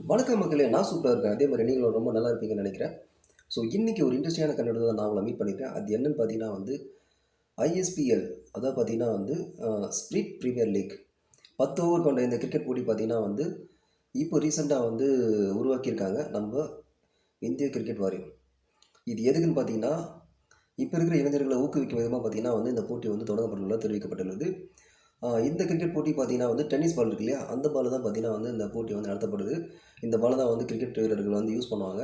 வணக்கம் மக்களே நான் சூப்பராக இருக்கேன். அதே மாதிரி நீங்களும் ரொம்ப நல்லா இருப்பீங்கன்னு நினைக்கிறேன். ஸோ இன்றைக்கி ஒரு இன்ட்ரெஸ்டிங்கான கண்டென்ட் தான் நான் அவளை மீட் பண்ணியிருக்கேன் அது என்னன்னு பார்த்தீங்கன்னா வந்து ஐஎஸ்பிஎல் அதாவது பார்த்தீங்கன்னா வந்து ஸ்ப்ரிட் ப்ரீமியர் லீக் பத்து ஓவர் கொண்ட இந்த கிரிக்கெட் போட்டி பார்த்தீங்கன்னா வந்து இப்போ ரீசெண்டாக வந்து உருவாக்கியிருக்காங்க நம்ம இந்திய கிரிக்கெட் வாரியம். இது எதுக்குன்னு பார்த்தீங்கன்னா இப்போ இருக்கிற இளைஞர்களை ஊக்குவிக்கும் விதமாக பார்த்தீங்கன்னா வந்து இந்த போட்டி வந்து தொடங்கப்பட்டுள்ளதாக தெரிவிக்கப்பட்டுள்ளது. இந்த கிரிக்கெட் போட்டி பார்த்தீங்கன்னா வந்து டென்னிஸ் பால் இருக்கு இல்லையா? அந்த பால் தான் பார்த்தீங்கன்னா வந்து இந்த போட்டி வந்து நடத்தப்படுது. இந்த பாலை தான் வந்து கிரிக்கெட் வீரர்கள் வந்து யூஸ் பண்ணுவாங்க.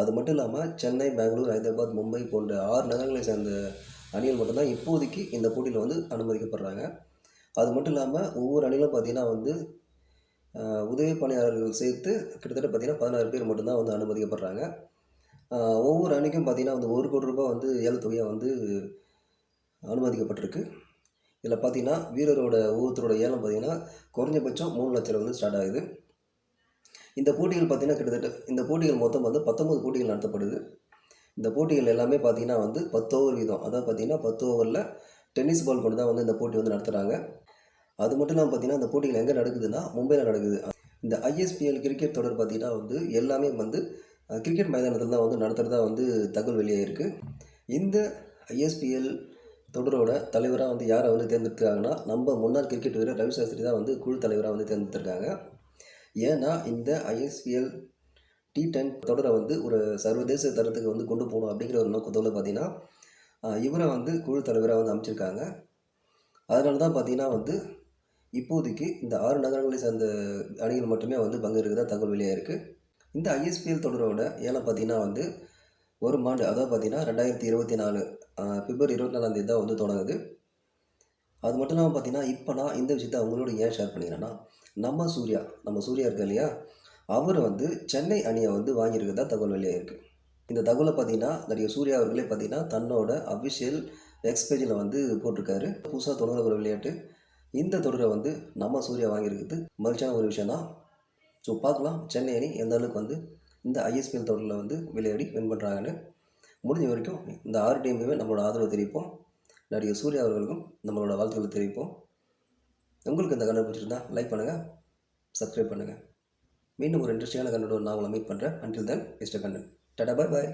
அது மட்டும் இல்லாமல் சென்னை பெங்களூர் ஹைதராபாத் மும்பை போன்ற ஆறு நகரங்களை சேர்ந்த அணிகள் மட்டும்தான் இப்போதைக்கு இந்த போட்டியில் வந்து அனுமதிக்கப்படுறாங்க. அது மட்டும் இல்லாமல் ஒவ்வொரு அணிகளும் பார்த்தீங்கன்னா வந்து உதவி பணியாளர்கள் சேர்த்து கிட்டத்தட்ட பார்த்தீங்கன்னா பதினாறு பேர் மட்டும்தான் வந்து அனுமதிக்கப்படுறாங்க. ஒவ்வொரு அணிக்கும் பார்த்தீங்கன்னா வந்து ஒரு கோடி ரூபாய் வந்து ஏலத்தொகையாக வந்து அனுமதிக்கப்பட்டிருக்கு. இதில் பார்த்தீங்கன்னா வீரரோட ஒவ்வொருத்தரோட ஏலம் பார்த்தீங்கன்னா குறைஞ்சபட்சம் மூணு லட்சம் வந்து ஸ்டார்ட் ஆகுது. இந்த போட்டிகள் பார்த்திங்கன்னா கிட்டத்தட்ட இந்த போட்டிகள் மொத்தம் வந்து பத்தொம்பது போட்டிகள் நடத்தப்படுது. இந்த போட்டிகள் எல்லாமே பார்த்தீங்கன்னா வந்து பத்து ஓவர் வீதம். அதாவது பார்த்தீங்கன்னா பத்து ஓவரில் டென்னிஸ் பால் கொண்டு தான் வந்து இந்த போட்டி வந்து நடத்துகிறாங்க அது மட்டும் இல்லாமல் பார்த்தீங்கன்னா இந்த போட்டிகள் எங்கே நடக்குதுன்னா மும்பையில் நடக்குது. இந்த ஐஎஸ்பிஎல் கிரிக்கெட் தொடர் பார்த்தீங்கன்னா வந்து எல்லாமே வந்து கிரிக்கெட் மைதானத்தில் தான் வந்து நடத்துகிறதா வந்து தகவல் வெளியாகிருக்கு இந்த ஐஎஸ்பிஎல் தொடரோட தலைவராக வந்து யாரை வந்து தேர்ந்தெடுத்துருக்காங்கன்னா நம்ம முன்னாள் கிரிக்கெட் வீரர் ரவி சாஸ்திரி தான் வந்து குழு தலைவராக வந்து தேர்ந்தெடுத்திருக்காங்க. ஏன்னா இந்த ஐஎஸ்பிஎல் டி டென் தொடரை வந்து ஒரு சர்வதேச தரத்துக்கு வந்து கொண்டு போகணும் அப்படிங்கிற ஒரு நோக்கத்தோடு பார்த்திங்கன்னா இவரை வந்து குழு தலைவராக வந்து அமைச்சிருக்காங்க. அதனால தான் பார்த்தீங்கன்னா வந்து இப்போதைக்கு இந்த ஆறு நகரங்களை சேர்ந்த அணிகள் மட்டுமே வந்து பங்கு தகவல் வெளியாக இருக்குது இந்த ஐஎஸ்பிஎல் தொடரோட ஏலம் பார்த்தீங்கன்னா வந்து ஒரு ஆண்டு அதாவது பார்த்தீங்கன்னா ரெண்டாயிரத்தி இருபத்தி நாலு பிப்ரவரி இருபத்தி நாலாம் தேதி தான் வந்து தொடங்குது. அது மட்டும் இல்லாமல் பார்த்தீங்கன்னா இப்போ நான் இந்த விஷயத்தை அவங்களோட ஏன் ஷேர் பண்ணிக்கிறேன்னா நம்ம சூர்யா நம்ம சூர்யா இருக்கு இல்லையா? அவர் வந்து சென்னை அணியை வந்து வாங்கியிருக்கிறதா தகவல் வெளியாக இருக்குது இந்த தகவலை பார்த்தீங்கன்னா நடிகர் சூர்யா அவர்களே பார்த்தீங்கன்னா தன்னோட அஃபிஷியல் எக்ஸ்பேஜில் வந்து போட்டிருக்காரு. புதுசாக தொடங்குற ஒரு விளையாட்டு. இந்த தொடரை வந்து நம்ம சூர்யா வாங்கியிருக்கிறது மகிழ்ச்சியான ஒரு விஷயம் தான் ஸோ பார்க்கலாம் சென்னை அணி எந்த அளவுக்கு வந்து இந்த ஐஎஸ்பிஎல் தொடரில் வந்து விளையாடி வின் பண்ணுறாங்கன்னு முடிஞ்ச வரைக்கும் இந்த ஆறு டீமுமே நம்மளோட ஆதரவு தெரிவிப்போம். நடிகர் சூர்யா அவர்களுக்கும் நம்மளோட வாழ்த்துக்களை தெரிவிப்போம். உங்களுக்கு இந்த கண்டர் பிடிச்சிருந்தா லைக் பண்ணுங்கள் சப்ஸ்கிரைப் பண்ணுங்கள் மீண்டும் ஒரு இன்ட்ரெஸ்டிங்கான கண்டென்ட் நான் உங்களை மீட் பண்ணுறேன் அன்டில் தென் மிஸ்டர் கண்டென்ட் டடா பாய் பாய்